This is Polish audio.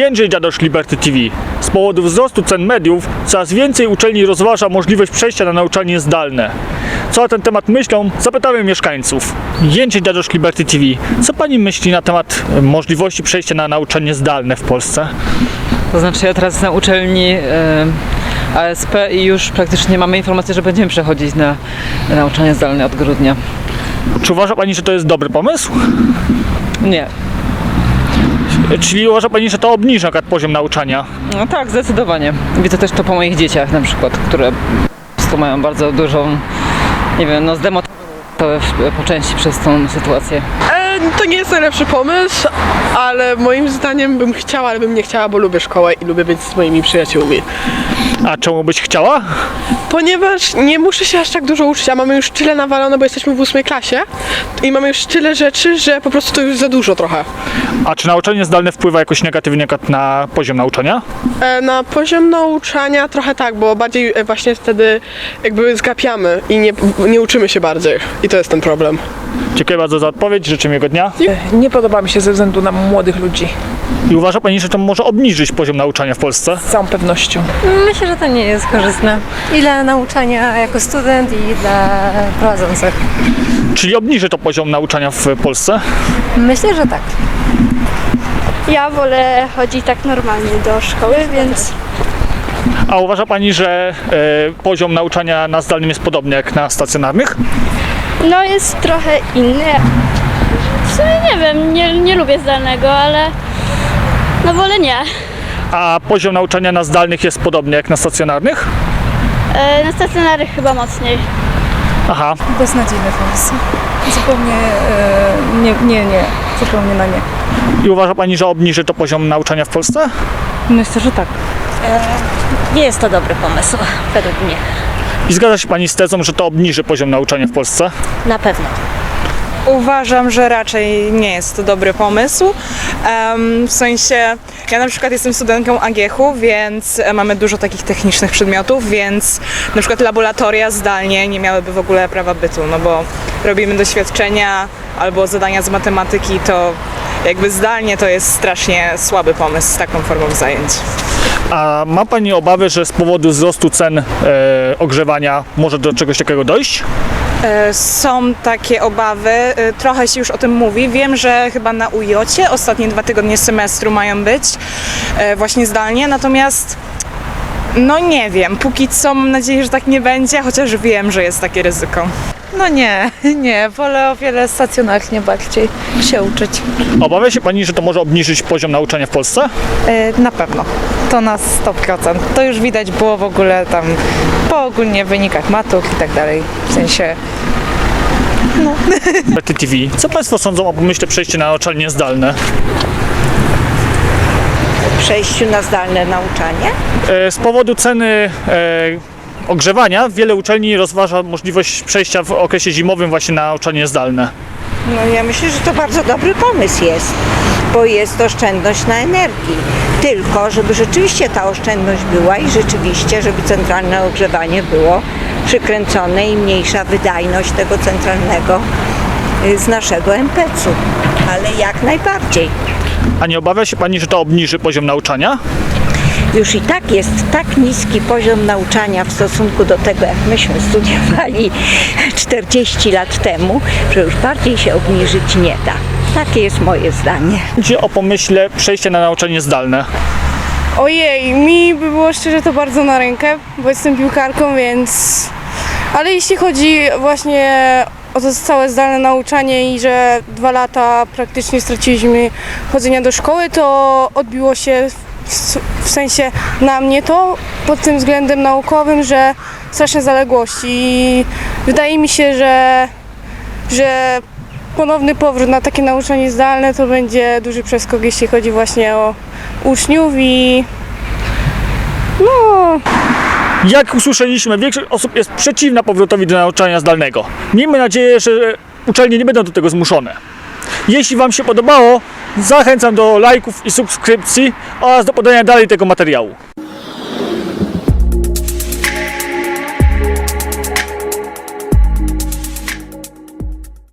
Jędrzej Dziadosz Liberty TV. Z powodu wzrostu cen mediów coraz więcej uczelni rozważa możliwość przejścia na nauczanie zdalne. Co na ten temat myślą, zapytamy mieszkańców. Jędrzej Dziadosz Liberty TV. Co pani myśli na temat e, możliwości przejścia na nauczanie zdalne w Polsce? To znaczy ja teraz na uczelni e, ASP i już praktycznie mamy informację, że będziemy przechodzić na, na nauczanie zdalne od grudnia. Czy uważa pani, że to jest dobry pomysł? Nie. Czyli uważa pani, że to przykład poziom nauczania? No tak, zdecydowanie. Widzę też to po moich dzieciach na przykład, które mają bardzo dużą, nie wiem, no zdemotywowały po części przez tą sytuację. To nie jest najlepszy pomysł, ale moim zdaniem bym chciała, ale bym nie chciała, bo lubię szkołę i lubię być z moimi przyjaciółmi. A czemu byś chciała? Ponieważ nie muszę się aż tak dużo uczyć, a mamy już tyle nawalone, bo jesteśmy w ósmej klasie i mamy już tyle rzeczy, że po prostu to już za dużo trochę. A czy nauczanie zdalne wpływa jakoś negatywnie na poziom nauczania? E, na poziom nauczania trochę tak, bo bardziej e, właśnie wtedy jakby zgapiamy i nie, nie uczymy się bardziej i to jest ten problem. Dziękuję bardzo za odpowiedź, życzę miłego dnia. Nie podoba mi się ze względu na młodych ludzi. I uważa Pani, że to może obniżyć poziom nauczania w Polsce? Z całą pewnością. Myślę, że to nie jest korzystne i dla nauczania jako student i dla prowadzących. Czyli obniży to poziom nauczania w Polsce? Myślę, że tak. Ja wolę chodzić tak normalnie do szkoły, więc A uważa Pani, że e, poziom nauczania na zdalnym jest podobny jak na stacjonarnych? no jest trochę inny. W sumie nie wiem, nie, nie lubię zdalnego, ale no wolę nie. A poziom nauczania na zdalnych jest podobny jak na stacjonarnych? E, na stacjonarnych chyba mocniej. Aha. Beznadziejny pomysł. Zupełnie e, nie, nie, nie. Zupełnie na nie. I uważa Pani, że obniży to poziom nauczania w Polsce? Myślę, że tak. Nie jest to dobry pomysł, według mnie. I zgadza się Pani z tezą, że to obniży poziom nauczania w Polsce? Na pewno. Uważam, że raczej nie jest to dobry pomysł. W sensie, ja na przykład jestem studentką AGH-u, więc e, mamy dużo takich technicznych przedmiotów, więc na przykład laboratoria zdalnie nie miałyby w ogóle prawa bytu, no bo robimy doświadczenia albo zadania z matematyki, to jakby zdalnie to jest strasznie słaby pomysł z taką formą zajęć. A ma Pani obawy, że z powodu wzrostu cen e, ogrzewania może do czegoś takiego dojść? E, Są takie obawy, e, trochę się już o tym mówi. Wiem, że chyba na UJ-cie ostatnie dwa tygodnie semestru mają być e, właśnie zdalnie, natomiast no nie wiem, póki co mam nadzieję, że tak nie będzie, chociaż wiem, że jest takie ryzyko. No nie, nie. Wolę o wiele stacjonarnie bardziej się uczyć. Obawia się Pani, że to może obniżyć poziom nauczania w Polsce? E, na pewno. To na 100%. To już widać było w ogóle tam po ogólnie wynikach matur i tak dalej. W sensie Liberty TV. Co Państwo sądzą o pomyśle przejścia na nauczanie zdalne? Przejściu na zdalne nauczanie? E, Z powodu ceny e, ogrzewania wiele uczelni rozważa możliwość przejścia w okresie zimowym właśnie na nauczanie zdalne. No ja myślę, że to bardzo dobry pomysł jest, bo jest oszczędność na energii. Tylko, żeby rzeczywiście ta oszczędność była i rzeczywiście, żeby centralne ogrzewanie było przykręcone i mniejsza wydajność tego centralnego y, z naszego MPC-u. Ale jak najbardziej. A nie obawia się Pani, że to obniży poziom nauczania? Już i tak jest tak niski poziom nauczania w stosunku do tego, jak myśmy studiowali 40 lat temu, że już bardziej się obniżyć nie da. Takie jest moje zdanie. Idzie o pomyśle przejścia na nauczanie zdalne. Ojej, mi by było szczerze to bardzo na rękę, bo jestem piłkarką, więc... Ale jeśli chodzi właśnie o to całe zdalne nauczanie i że dwa lata praktycznie straciliśmy chodzenia do szkoły, to odbiło się w, w sensie na mnie to pod tym względem naukowym, że straszne zaległości i wydaje mi się, że, że ponowny powrót na takie nauczanie zdalne to będzie duży przeskok, jeśli chodzi właśnie o uczniów i no Jak usłyszeliśmy, większość osób jest przeciwna powrotowi do nauczania zdalnego. Miejmy nadzieję, że uczelnie nie będą do tego zmuszone. Jeśli Wam się podobało, zachęcam do lajków i subskrypcji oraz do podania dalej tego materiału.